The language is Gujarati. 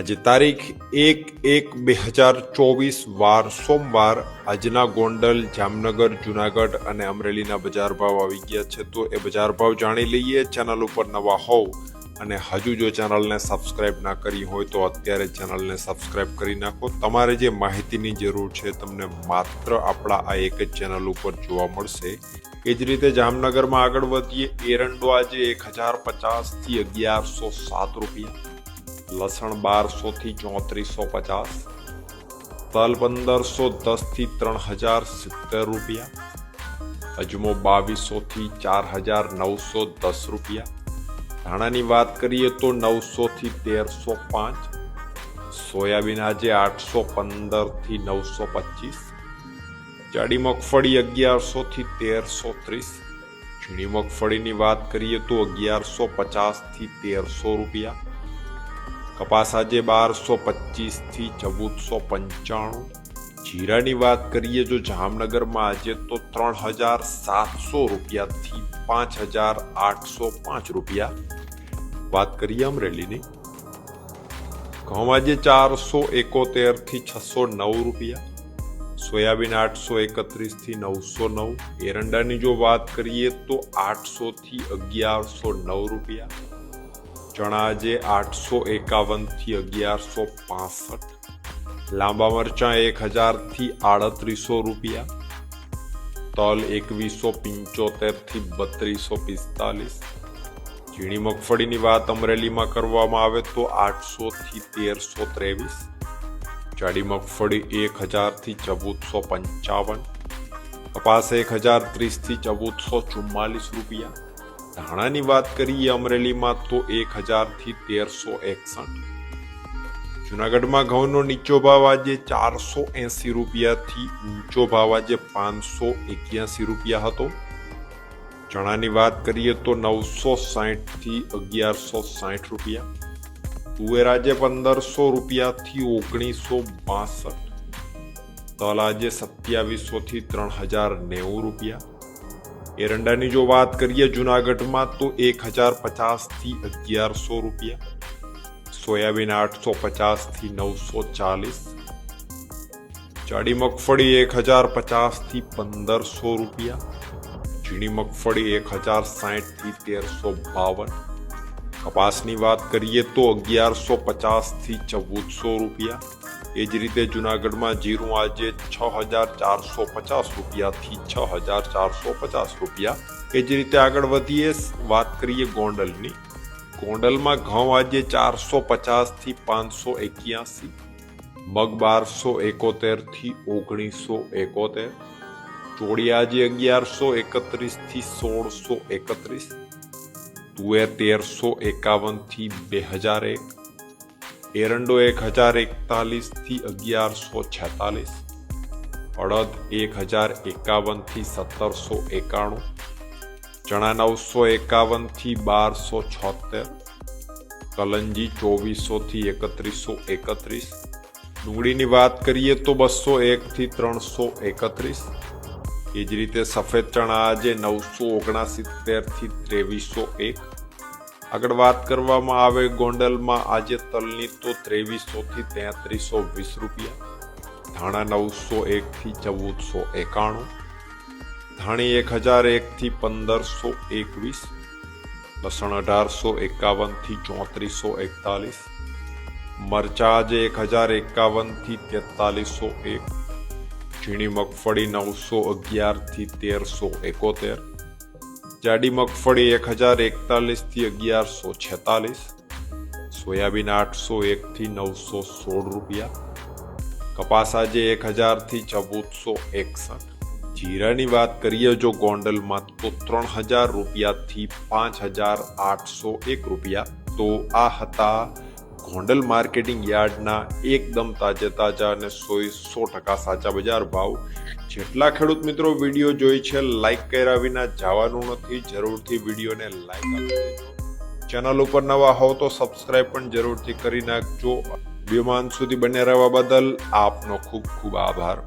આજે તારીખ એક એક બે હજાર ચોવીસ વાર સોમવાર આજના ગોંડલ, જામનગર, જુનાગઢ અને અમરેલીના બજાર ભાવ આવી ગયા છે. તો એ બજાર ભાવ જાણી લઈએ. ચેનલ ઉપર નવા હોવ અને હજુ જો ચેનલને સબસ્ક્રાઇબ ના કરી હોય તો અત્યારે ચેનલને સબસ્ક્રાઇબ કરી નાખો. તમારે જે માહિતીની જરૂર છે તમને માત્ર આપણા આ એક જ ચેનલ ઉપર જોવા મળશે. એ જ રીતે જામનગરમાં આગળ વધીએ. એરંડો આજે એક હજાર પચાસથી અગિયારસો સાત રૂપિયા. લસણ બારસો થી ચોત્રીસો પચાસ તલ પંદરસો દસથી ત્રણ હજાર સિત્તેર રૂપિયા અજમો બાવીસો થી ચાર હજાર નવસો દસ રૂપિયા ધાણાની વાત કરીએ તો નવસો થી તેરસો પાંચ સોયાબીન આજે આઠસો પંદરથી નવસો પચીસ જાડી મગફળી અગિયારસો થી તેરસો ત્રીસ ઝીણી મગફળીની વાત કરીએ તો અગિયારસો પચાસથી તેરસો રૂપિયા કપાસ આજે બારસો પચીસથી ચૌદસો પંચાણું જીરાની વાત કરીએ જો જામનગરમાં આજે તો ત્રણ હજાર સાતસો રૂપિયાથી પાંચ હજાર આઠસો પાંચ રૂપિયા વાત કરીએ અમરેલીની ઘઉં આજે ચારસો એકોતેરથી છસો નવ રૂપિયા સોયાબીન આઠસો એકત્રીસથી નવસો નવ એરંડાની જો વાત કરીએ તો આઠસો થી અગિયારસો નવ રૂપિયા ચણા જે આઠસો એકાવનથી અગિયારસો પાસઠ. લાંબા મરચાં એક હજારથી આડત્રીસો રૂપિયા. તલ એકવીસો પંચોતેરથી બત્રીસો પિસ્તાલીસ. ઝીણી મગફળીની વાત અમરેલીમાં કરવામાં આવે તો આઠસો થી તેરસો ત્રેવીસ. જાડી મગફળી એક હજારથી ચૌદસો પંચાવન. કપાસ એક હજાર ત્રીસથી ચૌદસો ચુમ્માલીસ રૂપિયા. ધાણાની વાત કરીએ અમરેલીમાં તો એક હજારથી તેરસો એકસઠ. જુનાગઢમાં ઘઉંનો નીચો ભાવ આજે ચારસો એંસી રૂપિયાથી ઊંચો ભાવ આજે પાંચસો એક્યાસી રૂપિયા હતો. ચણાની વાત કરીએ તો નવસો સાહીઠથી અગિયારસો સાહીઠ રૂપિયા. તુવેર આજે પંદરસો રૂપિયાથી ઓગણીસો બાસઠ. તલ આજે સત્યાવીસોથી ત્રણ હજાર નેવું રૂપિયા. એરંડાની જો વાત કરીએ જુનાગઢમાં તો એક હજાર પચાસથી અગિયારસો રૂપિયા સોયાબીન આઠસો પચાસથી નવસો ચાલીસ જાડી મગફળી એક હજાર પચાસથી પંદરસો રૂપિયા ઝીણી મગફળી એક હજાર સાહીઠથી તેરસો બાવન કપાસની વાત કરીએ તો અગિયારસો પચાસથી ચૌદસો રૂપિયા એ જ રીતે જુનાગઢમાં જીરું આજે છ હજાર ચારસો પચાસ રૂપિયાથી છ હજાર ચારસો પચાસ રૂપિયા. એ જ રીતે આગળ વધીએ, વાત કરીએ ગોંડલની. ગોંડલમાં ઘઉં આજે ચારસો પચાસથી પાંચસો એક્યાસી, મગ બારસો એકોતેરથી ઓગણીસો એકોતેર ચોડિયાજી અગિયારસો એકત્રીસથી સોળસો એકત્રીસ, તુવેર તેરસો એકાવનથી બે હજાર એક એરંડો એક હજાર એકતાલીસથી અગિયારસો છેતાલીસ અડદ એક હજાર એકાવનથી સત્તરસો એકાણું ચણા નવસો એકાવનથી બારસો છોતેર કલંજી ચોવીસો થી એકત્રીસો એકત્રીસ ડુંગળીની વાત કરીએ તો બસો એક થી ત્રણસો એકત્રીસ એ જ રીતે સફેદ ચણા આજે નવસો ઓગણસિત્તેરથી ત્રેવીસો એક આગળ વાત કરવામાં આવે ગોંડલમાં આજે તલની તો ત્રેવીસો થી તેત્રીસો વીસ રૂપિયા. ધાણા નવસો એક થી ચૌદસો એકાણું. ધાણી એક હજાર એક થી પંદરસો એકવીસ. લસણ અઢારસો એકાવનથી ચોત્રીસો એકતાલીસ. મરચા આજે એક હજાર એકાવનથી તેતાલીસો એક. ઝીણી મગફળી નવસો અગિયારથી તેરસો એકોતેર. જાડી મગફળી એક હજાર એકતાલીસથી અગિયારસો છેતાલીસ, સોયાબીન આઠસો એકથી નવસો સોળ રૂપિયા, કપાસ આજે એક હજારથી ચૌદસો એકસઠ. જીરાની વાત કરીએ જો ગોંડલમાં તો ત્રણ હજાર રૂપિયાથી પાંચ હજાર આઠસો એક રૂપિયા. તો આ હતા ગોંડલ માર્કેટિંગ યાર્ડના એકદમ તાજે તાજા અને સોય સો ટકા સાચા બજાર ભાવ. જેટલા ખેડૂત મિત્રો વીડિયો જોઈ છે લાઇક કર્યા વિના જવાનું નથી. જરૂરથી વિડીયોને લાઈક આપી દેજો. ચેનલ ઉપર નવા હોવ તો સબસ્ક્રાઇબ પણ જરૂરથી કરી નાખજો. વિમાન સુધી બને રહેવા બદલ આપનો ખૂબ ખૂબ આભાર.